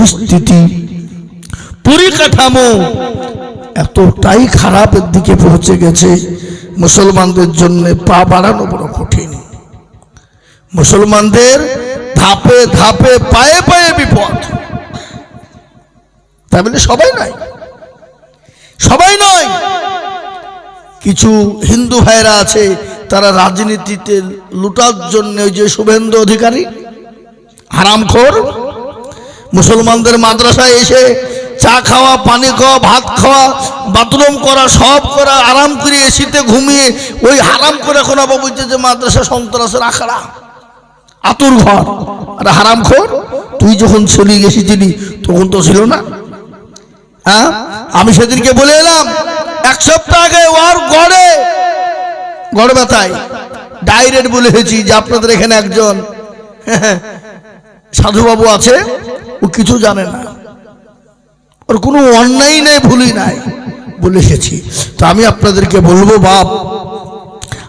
পরিস্থিতি, পরিকাঠামো এতটাই খারাপের দিকে পৌঁছে গেছে, মুসলমানদের জন্য পা বাড়ানো বড় কঠিন। মুসলমানদের ধাপে ধাপে, পায়ে পায়ে বিপদ। তাই বলে সবাই নয় সবাই নয়। কিছু হিন্দু ভাইরা আছে, তারা রাজনীতিতে লুটার জন্য ওই যে শুভেন্দু অধিকারী, হারামখোর মুসলমানদের মাদ্রাসায় এসে চা খাওয়া, পানি খাওয়া, ভাত খাওয়া, বাথরুম করা, সব করা, আরাম করে এসিতে ঘুমিয়ে ওই হারাম করে এখন আবার বলছে যে মাদ্রাসা সন্ত্রাসের আখড়া। আতুর ঘর। আর হারাম খোর? তুই যখন চলে গেছিলি তখন তো ছিল না। হ্যাঁ? আমি সেদিনকে বলে এলাম, এক সপ্তাহ আগে ওর গড়ে, গড় ব্যথায়। ডাইরেক্ট বলেছি যে আপনাদের এখানে একজন সাধুবাবু আছে ও কিছু জানে না। ওর কোনো অন্যায় নেই, ভুলই নাই। বলে এসেছি। তো আমি আপনাদেরকে বলব, বাপ,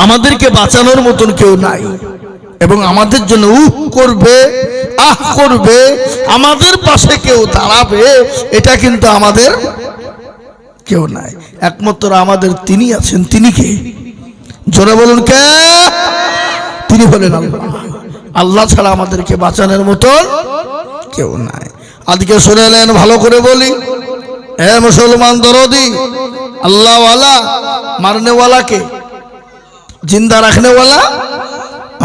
আমাদেরকে বাঁচানোর মতন কেউ নাই। এবং আমাদের জন্য উহ করবে, আহ করবে, আমাদের পাশে কেউ দাঁড়াবে, এটা কিন্তু আমাদের কেউ নাই। একমাত্র আমাদের তিনি আছেন। তিনি কে? জোরে বলুন, কে? তিনি হলেন আল্লাহ। আল্লাহ ছাড়া আমাদেরকে বাঁচানোর মতন কেউ নাই। আজকে শুনে এলেন ভালো করে বলি। হে মুসলমান দরদি, আল্লাহওয়ালা মারনেওয়ালাকে জিন্দা রাখনেওয়ালা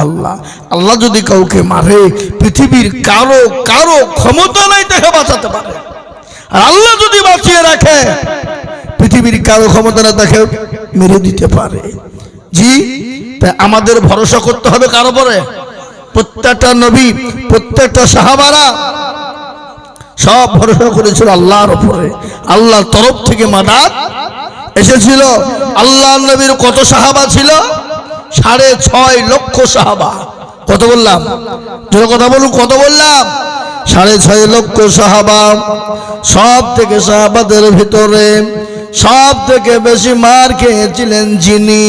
আল্লাহ। আল্লাহ যদি কাউকে মারে, পৃথিবীর কারও কারও ক্ষমতা নাই তাকে বাঁচাতে পারে। আর আল্লাহ যদি বাঁচিয়ে রাখে, পৃথিবীর কারও ক্ষমতা না তাকে মেরে দিতে পারে। জি, তাই আমাদের ভরসা করতে হবে কারও পরে প্রত্যেকটা নবী, প্রত্যেকটা সাহাবারা সব ভরসা করেছিল আল্লাহর উপরে। আল্লাহর তরফ থেকে মাদাত এসেছিল। আল্লাহ নবীর কত সাহাবা ছিল? সাড়ে ছয় লক্ষ সাহাবা। কত বললাম? জোরে কথা বলুন, কত বললাম? সাড়ে ছয় লক্ষ সাহাবা। সব থেকে সাহাবাদের ভিতরে সব থেকে বেশি মার খেয়েছিলেন যিনি।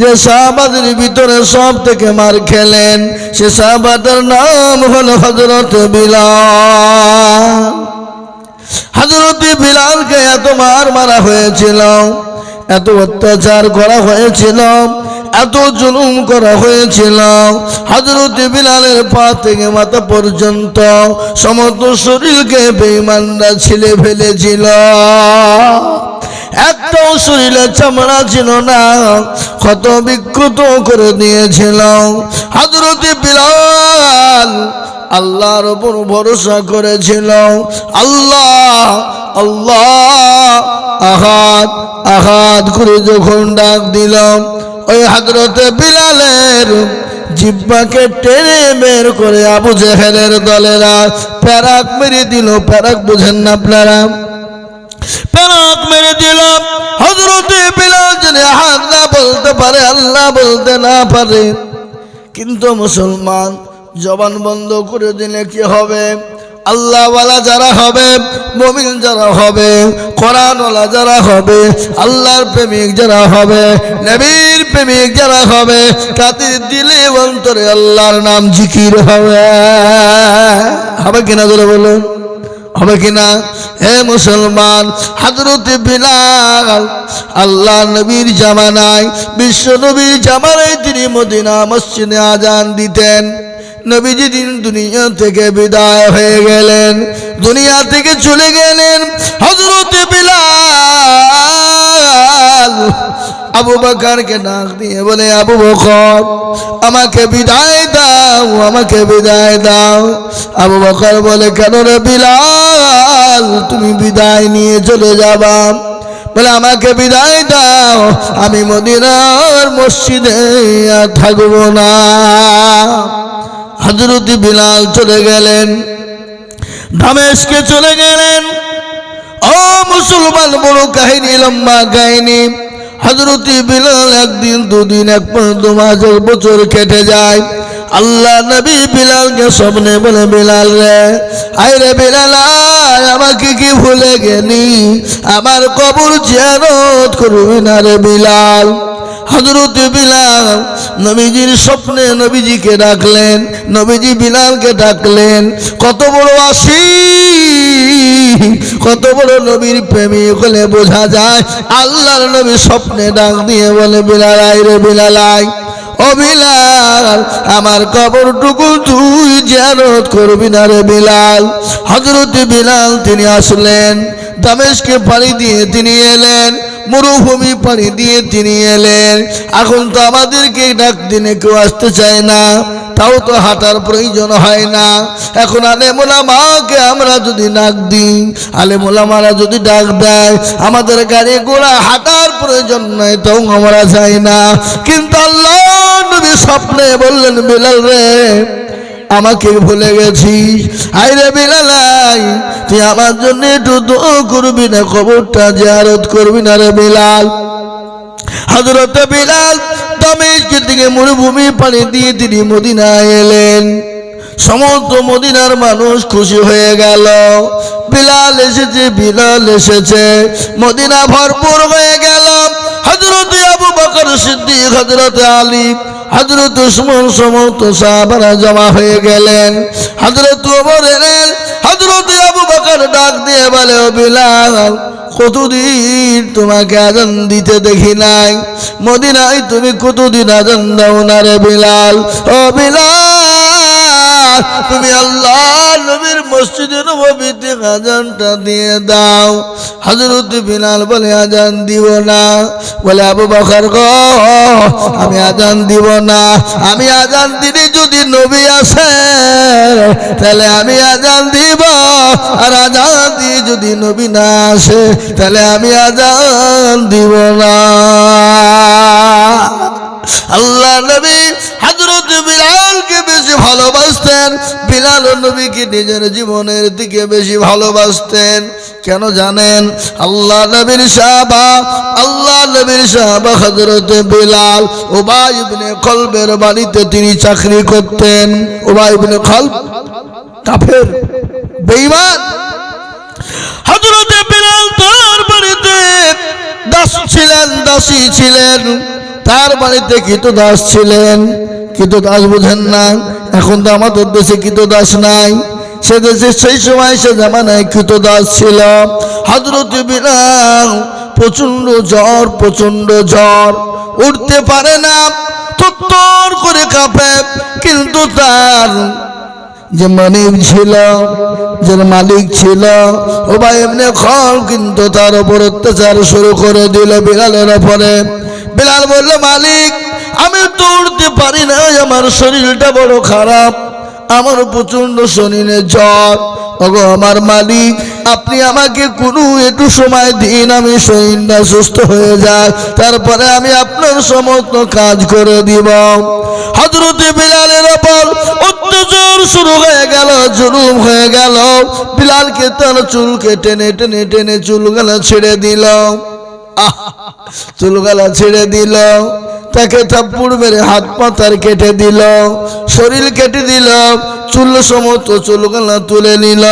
যে সাহাবাদের ভিতরে সব থেকে মার খেলেন, সে সাহাবাদের নাম হল হজরত বিলাল। হজরত বিলালকে এত মার মারা হয়েছিল, এত অত্যাচার করা হয়েছিল, এত জুলুম করা হয়েছিল। হজরত বিলালের পা থেকে মাথা পর্যন্ত সমস্ত শরীরকে বেইমানরা ছিলে ফেলেছিল। একটাও শরীরে চামড়া ছিল না ক্ষত বিক্ষত করে দিয়েছিল হজরত বিলাল আল্লাহর উপর ভরসা করেছিল, আল্লাহ আল্লাহ আহাত আহাত করে যখন ডাক দিলাম, ওই হাজরতে বিলালের জিব্বাকে টেনে বের করে আবু জেহেলের দলেরা প্যারাক মেরে দিল প্যারাক বুঝেন না আপনারা। প্যারাক বলতে পারে, আল্লাহ বলতে না পারে। কিন্তু মুসলমান জবান বন্ধ করে দিলে কি হবে? আল্লাহওয়ালা যারা হবে, মমিন যারা হবে, কোরআনওয়ালা যারা হবে, আল্লাহর প্রেমিক যারা হবে, নবীর প্রেমিক যারা হবে, তাদের দিলে অন্তরে আল্লাহর নাম জিকির হবে। হবে কিনা ধরে বলুন? হবে কিনা হে মুসলমান হাজরত বিলাল, আল্লাহ নবীর জামানায়, বিশ্ব নবীর জামানায় তিনি মদিনা মসজিদে আজান দিতেন। নবীজি দিন দুনিয়া থেকে বিদায় হয়ে গেলেন, দুনিয়া থেকে চলে গেলেন হজরত বিলাল। আবু বকরকে ডাক দিয়ে বলে, আবু বকর, আমাকে বিদায় দাও, আমাকে বিদায় দাও। আবু বকর বলে, কেন রে বিলাল, তুমি বিদায় নিয়ে চলে যাবা? বলে, আমাকে বিদায় দাও, আমি মদিনার মসজিদে থাকব না। হজরতি বিলাল চলে গেলেন দামেশকে চলে গেলেন। ও মুসলমান বড় কাহিনী, লম্বা কাহিনী হজরতি বিলাল একদিন দুদিন এক দু মাস বছর কেটে যায়। আল্লাহ নবী বিলালকে স্বপ্নে বলে বিলাল রে আই রে বিলাল আয়, আমাকে কি ভুলে গেলি? আমার কবর জিয়ারত করবি না রে বিলাল। হজরত বিলাল নবীজির স্বপ্নে নবীজিকে ডাকলেন নবীজি বিলালকে ডাকলেন কত বড় আসি কত বড় নবীর প্রেমিক হলে বোঝা যায়, আল্লাহর নবী স্বপ্নে ডাক দিয়ে বলে বিলালাই রে বিলালাই ও আমার কবরটুকু তুই জিয়ারত করবি না রে বিলাল। হজরত বিলাল তিনি আসলেন, দামেশকে পাড়ি দিয়ে তিনি এলেন, মরুভূমি পাড়ি দিয়ে তিনি এলেন। এখন তো আমাদেরকে ডাক দিনে কেউ আসতে চায় না। তাও তো হাঁটার প্রয়োজন হয় না। এখন আলেমোলা মাকে আমরা যদি ডাক দিই, আলেমোলা মারা যদি ডাক দেয়, আমাদের গাড়ি ঘোড়া হাঁটার প্রয়োজন নয়, তাও আমরা যাই না। কিন্তু আল্লাহ স্বপ্নে বললেন, বিলাল রে, আমাকে ভুলে গেছিস। আইরে বিলালাই তুই আমার জন্য একটু দোয়া করবি না, খবরটা জিয়ারত করবি না রে বিলাল। হজরত বিলাল দমেশকে দিকে মরুভূমি পানি দিয়ে তিনি মদিনায় এলেন। সমস্ত মদিনার মানুষ খুশি হয়ে গেল। বিলাল এসেছে বিলাল এসেছে। মদিনা ভরপুর হয়ে গেল। হজরত আবু বকর সিদ্দিক হজরত আলী হজরত উসমান, সমস্ত সাহাবারা জমা হয়ে গেলেন। হজরত ওমর এলেন আবু বকর ডাক দিয়ে বলে, ও বিলাল, কতদিন তোমাকে আজান দিতে দেখি নাই? মদিনায় তুমি কতদিন আজান দাও না রে বিলাল? ও বিলাল তুমি আল্লাহ নবীর মসজিদে নবীতে আজানটা দিয়ে দাও। হজরত বিলাল বলে, আজান দিব না। বলে, আবু বকর গো, আমি আজান দিব না। আমি আজান দিলে যদি নবী আসে, তাহলে আমি আজান দিব। আর আজান দিয়ে যদি নবী না আসে, তাহলে আমি আজান দিব না। আল্লাহ নবী হজরত বিলালকে বেশি ভালোবাসতেন? বিলাল নবীকে নিজের জীবনের দিকে বেশি ভালোবাসতেন। কেন জানেন? আল্লাহ নবীর সাহাবা, আল্লাহ নবীর সাহাবা হজরত বিলাল ওবাই ইবনে বাড়িতে তিনি চাকরি করতেন। ওবাই ইবনে কাফের, বেঈমান। হজরত বিলাল তার বাড়িতে দাস ছিলেন, দাসী ছিলেন। তার বাড়িতে কৃত দাস ছিলেন। কৃত দাস বুঝেন না। এখন তো আমাদের দেশে কৃত দাস নাই। সে দেশে সেই সময় সে জামানায় কৃত দাস ছিল। হজরত বিলাল প্রচণ্ড জ্বর প্রচণ্ড জ্বর। উঠতে পারে না থর করে কাঁপে। কিন্তু তার যে মালিক ছিল, যে মালিক ছিল, ও ভাই এমনি খল কিন্তু তার উপর অত্যাচার শুরু করে দিল বিড়ালের ওপরে বিলাল বলল, মালিক আমি তো উঠতে পারি না আমার শরীরটা বড় খারাপ। আমার প্রচণ্ড শরীরে জ্বর। ওগো, আমার মালিক, আপনি আমাকে কোনো একটু সময় দিন, আমি শরীরটা সুস্থ হয়ে যায় তারপরে আমি আপনার সমস্ত কাজ করে দিব। হজরতে বিলালের ওপর অত্যাচার শুরু হয়ে গেল, জুলুম হয়ে গেল। বিলালকে তার চুলকে টেনে টেনে টেনে চুলগুলো ছেড়ে দিল। আহ চুলগুলা ছেড়ে দিল, তাকে থাপ্পুড় মেরে হাত পা তার কেটে দিল, শরীর কেটে দিল, চুল সমস্ত চুলগুলা তুলে নিল।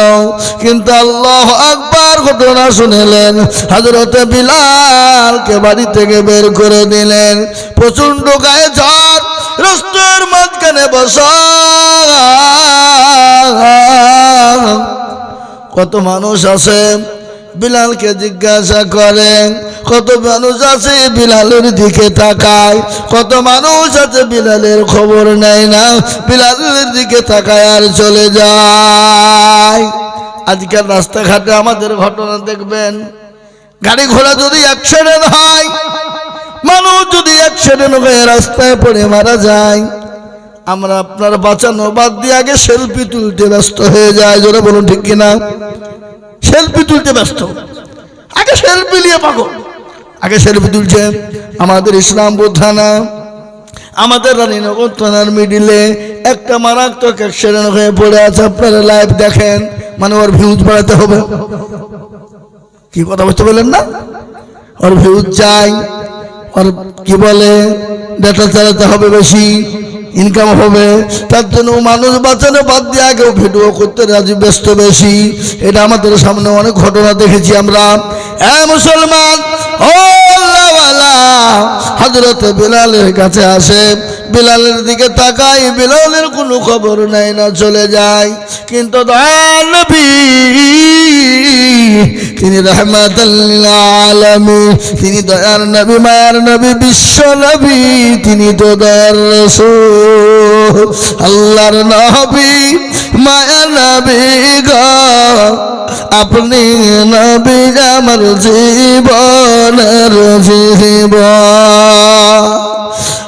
কিন্তু আল্লাহ আকবার ঘটনা শুনেলেন হাজরত বিলালকে বাড়ি থেকে বের করে দিলেন। প্রচণ্ড গায়ে ঝড়, রাস্তার মাঝখানে বসা। কত মানুষ আছে বিলালকে জিজ্ঞাসা করেন, কত মানুষ আছে বিলালের দিকে তাকায়? কত মানুষ আছে বিলালের খবর নেয় না, বিলালের দিকে তাকায় আর চলে যায়। আজকাল রাস্তাঘাটে আমাদের ঘটনা দেখবেন, গাড়ি ঘোড়া যদি অ্যাক্সিডেন্ট হয়, মানুষ যদি অ্যাক্সিডেন্ট হয়ে রাস্তায় পড়ে মারা যায় আমরা আপনার বাঁচানো বাদ দিয়ে আগে সেলফি তুলতে ব্যস্ত হয়ে যায় যারা বলুন ঠিক কিনা? সেলফি তুলতে ব্যস্ত। আগে সেলফি নিয়ে পাগল। আগে সেলফি তুলছে আমাদের ইসলামপুর থানা, আমাদের রানীনগর থানার মিডিলে একটা মারাত্মক অ্যাক্সিডেন্ট হয়ে পড়ে আছে, আপনারা লাইভ দেখেন মানে ওর ভিউজ বাড়াতে হবে। কি কথা বুঝতে পারলেন না? ওর ভিউজ চাই, ওর কি বলে ডেটা চালাতে হবে বেশি। ইনকাম হবে, তার জন্য মানুষ বাঁচানো বাদ দিয়ে আগেও ভিডিও করতে রাজি, ব্যস্ত বেশি। এটা আমাদের সামনে অনেক ঘটনা দেখেছি আমরা। হ্যাঁ মুসলমান হজরত বিলালের কাছে আসে। বিলালের দিকে তাকাই বিলালের কোনো খবর নাই না, চলে যায়। কিন্তু তিনি রহমাতাল্লিল আলামিন, তিনি দয়ার নবী, মায়ার নবী, বিশ্ব নবী, তিনি তো দয়ার রসূল। আল্লাহর নবী, মায়ার নবী গো, আপনি নবী আমার জীবনের জীবন।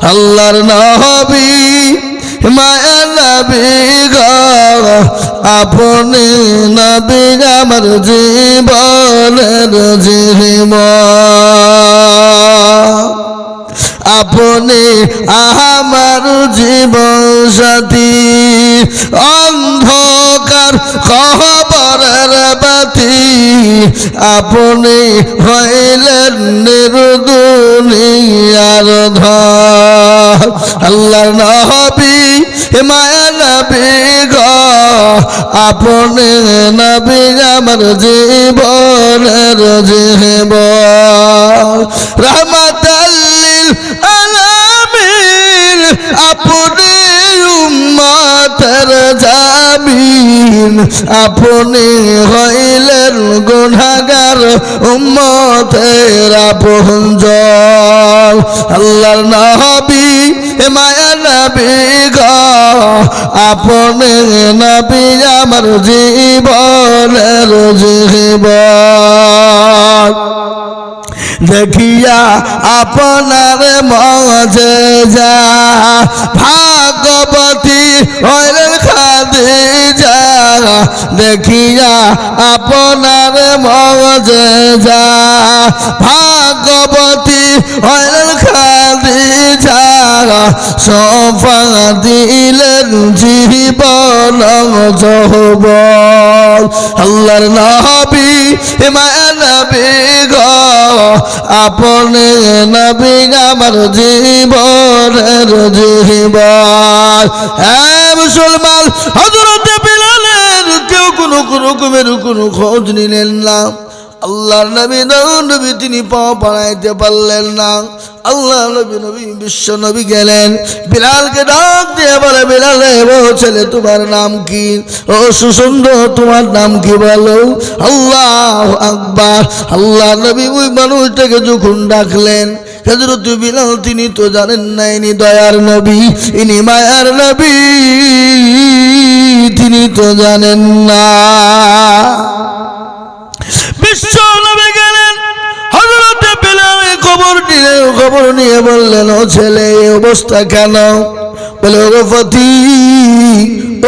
আল্লাহর নবী মায়া নবী গো আপনি নবী আমার জীবনের জীবন। আপনি আমার জীবন সাথী অন্ধকার খবরের বাতি আপনি হইলেন নির্দুনিয়ার ধর। আল্লাহ নবী মায়া নবী গ, আপনি নবী আমার জীবনের জীবন রহমতাল্লিল আলামিন, আপনি উম্মতের জামিন আপনি হইলেন গুনাহগার উম্মতের আপন জল। আল্লাহর নবী মায়া নবী গ, আপনি নবী আমার জীবনের জীবন। দেখিয়া আপনার মজে যা। ভাগবতী হইলেন খাদি যা দেখিয়া আপনার মজে যা। ভাগবতী হইলেন খাদি যা সফা দিলেন জীবন, যৌবন। আল্লাহর নবী মায়া নবী আপনি নবী আমার জীবনের জীবন। মুসলমান হজরত বিলালের কেউ কোনো রকমের কোনো খোঁজ নিলেন না। আল্লাহর নবী না, নবী তিনি পা বাড়াইতে পারলেন না। আল্লাহ নবী নবী বিশ্ব নবী গেলেন। বিলালকে ডাক দিয়ে বলে, বিলালে ছেলে, তোমার নাম কি? ও সুসুন্দর, তোমার নাম কি বলো? আল্লাহ আকবার। আল্লাহ নবী ওই মানুষটাকে যখন ডাকলেন হজরত বিলাল তিনি তো জানেন না, ইনি দয়ার নবী, ইনি মায়ার নবী, তিনি তো জানেন না। নবী গেলেন। খবর খবর নিয়ে বললেন, ও ছেলে, এই অবস্থা কেন? বলে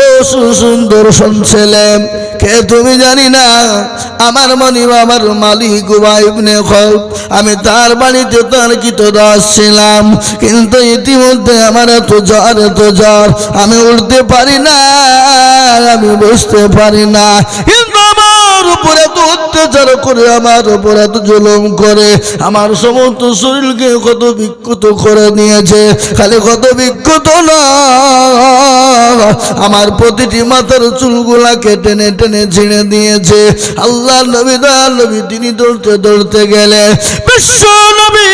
ও সুন্দর শুনছিলে কে তুমি জানি না? আমার মনি আমার মালিক আমি তার বাড়িতে তার কিত দাস ছিলাম, কিন্তু ইতিমধ্যে আমার এত জ্বর এত জ্বর, আমি উঠতে পারি না, আমি বুঝতে পারি না, কিন্তু অত্যাচার করে আমার উপরে এত জুলুম করে, আমার সমস্ত শরীরকে কত বিক্ষত করে নিয়েছে। খালি কত বিক্ষত না, আমার প্রতিটি মাথার চুলগুলাকে টেনে টেনে ছিঁড়ে দিয়েছে। আল্লাহ নবী, দয়াল নবী, তিনি দৌড়তে দৌড়তে গেলে বিশ্ব নবী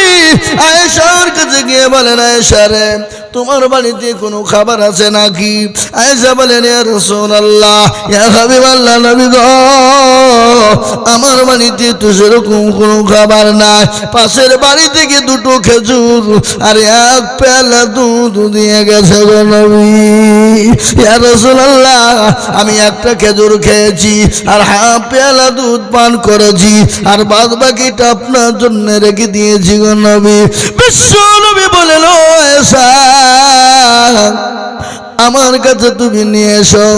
আয়েশার কাছে গিয়ে বলেন, আয়েশা রে তোমার বাড়িতে কোনো খাবার আছে নাকি? আয়েশা বলেন গো, আমার বাড়িতে তো সেরকম কোনো খাবার নাই। পাশের বাড়ি থেকে দুটো খেজুর আর এক পেলা দুধ দিয়ে গেছে নবী। আমি একটা খেজুর খেয়েছি আর হাফ পেলা দুধ পান করেছি আর বাদ বাকিটা আপনার জন্য রেখে দিয়েছি গো নবী। বিশ্ব নবী বলেন এসা আমার কাছে তুমি নিয়ে এসো,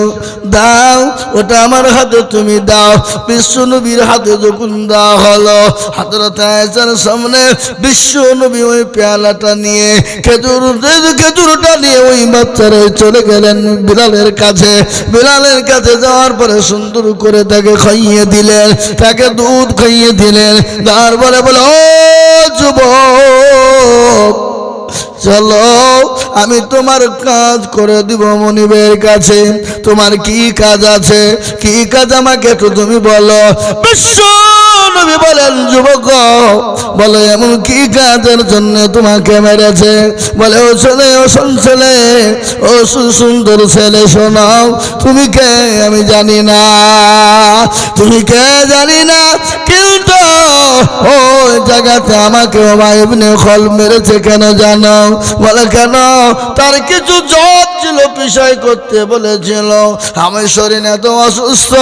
দাও, ওটা আমার হাতে তুমি দাও। বিশ্ব নবীর হাতে যখন দেওয়া হলো আয়েশার সামনে বিশ্ব নবী ওই পেয়ালাটা নিয়ে, খেজুর খেজুরটা নিয়ে ওই বাচ্চারা চলে গেলেন বিড়ালের কাছে। বিড়ালের কাছে যাওয়ার পরে সুন্দর করে তাকে খাইয়ে দিলেন, তাকে দুধ খাইয়ে দিলেন। তারপরে বলে, ও যুবক চলো, আমি তোমার কাজ করে দিব মনিবের কাছে। তোমার কি কাজ আছে? কি কাজ আমাকে একটু তুমি বলো। বিশ্ব নবী বলেন, যুবক, বলে এমন কি কাজের জন্য তোমাকে মেরেছে? বলে, ও ছেলে, ও শোন ছেলে, ও সুন্দর ছেলে শোনাও তুমি কে? আমি জানি না। তুমি কে? জানি না। কিন্তু ওই জায়গাতে আমাকে ইবনে খল মেরেছে, কেন জানো? বলে, কেন? তার কিছু জব ছিল বিষয় করতে বলেছিল। আমার শরীর এত অসুস্থ,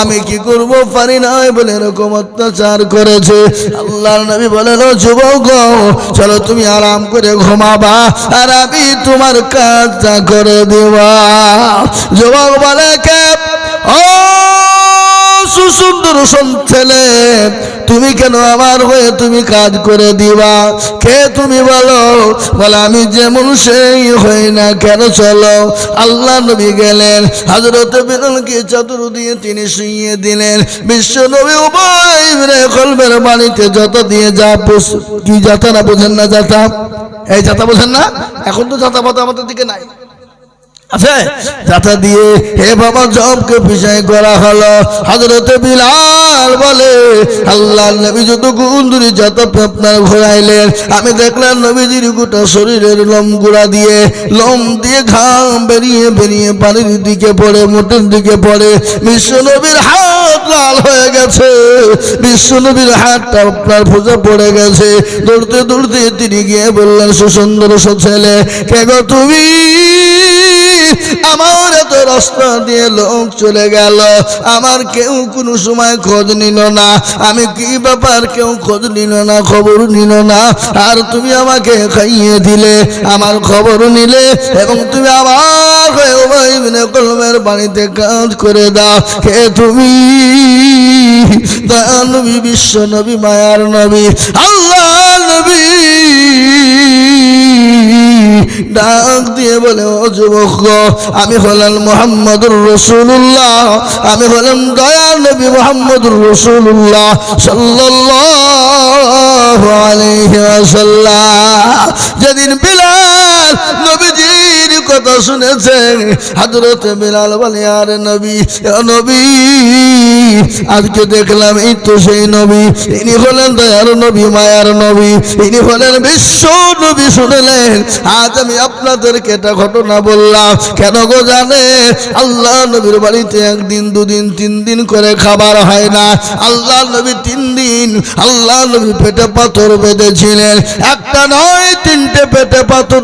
আমি কি করব? পারি না বলে এরকম অত্যাচার করেছে। আল্লাহর নবী বলেন, "ও যুবক, চলো তুমি আরাম করে ঘুমাবা আর আমি তোমার কাজটা করে দেবা। যুবক বলে, কে? ও সুসুন্দর সন ছেলে। তুমি কেন আমার হয়ে তুমি কাজ করে দিবা? কে তুমি বলো? বলে, আমি যেমন সেই হই না কেন চলো? আল্লাহ নবী গেলেন হাজরত বেলালকে চাদর দিয়ে তিনি শুইয়ে দিলেন। বিশ্ব নবী উভয় মিলে কলবের বাড়িতে যত দিয়ে যা কি যাতা না বোঝেন না যাতা? এই যাতা বোঝেন না? এখন তো যাতা পাতা আমাদের দিকে নাই। আছে? যাতা দিয়ে হে বাবা জবকে করা হলো। বিলাল বলে, আল্লাহ নবী যত গুন্দুরি যত আপনার ঘোরাইলেন, আমি দেখলাম নবীজির গোটা শরীরের লোম গুড়া দিয়ে, লম দিয়ে ঘাম বেরিয়ে বেরিয়ে পানির দিকে পড়ে, মোটের দিকে পড়ে। বিশ্ব নবীর হাত লাল হয়ে গেছে। বিশ্ব নবীর হাতটা আপনার ফুজে পড়ে গেছে। দৌড়তে দৌড়তে তিনি গিয়ে বললেন, সুসুন্দর ছেলে, কে গো তুমি? আমার এত রাস্তা দিয়ে লোক চলে গেল। আমার কেউ কোনো সময় খোঁজ নিল না। আমি কি ব্যাপার কেউ খোঁজ নিল না, খবর নিল না। আর তুমি আমাকে খাইয়ে দিলে, আমার খবর নিলে, এবং তুমি আমার হয়ে কলমের বাড়িতে কাজ করে দাও। কে তুমি? দয়াল নবী বিশ্ব নবী, মায়ার নবী, আল্লাহ নবী। ডাক দিয়ে বলে, ও যুবক আমি হলাম মোহাম্মদুর রসুল্লাহ আমি হলাম দয়াল নবী মোহাম্মদুর রসুল্লাহ ওয়াসাল্লাম। যেদিন বিলাল নবীজির কথা শুনেছেন হযরত বিলাল বলে আর নবী নবী, আজকে দেখলাম এই তো সেই নবী। ইনি হলেন দয়ার নবী, মায়ার নবী। ইনি হলেন বিশ্ব নবী শুনলেন। আজ আমি আপনাদেরকে এটা ঘটনা বললাম। কেন গো জানে? আল্লাহ নবীর বাড়িতে একদিন, দুদিন, তিন দিন করে খাবার হয় না। আল্লাহ নবী তিন দিন আল্লাহ নবী পেটে পাথর বেঁধেছিলেন। একটা নয়, তিনটে পেটে পাথর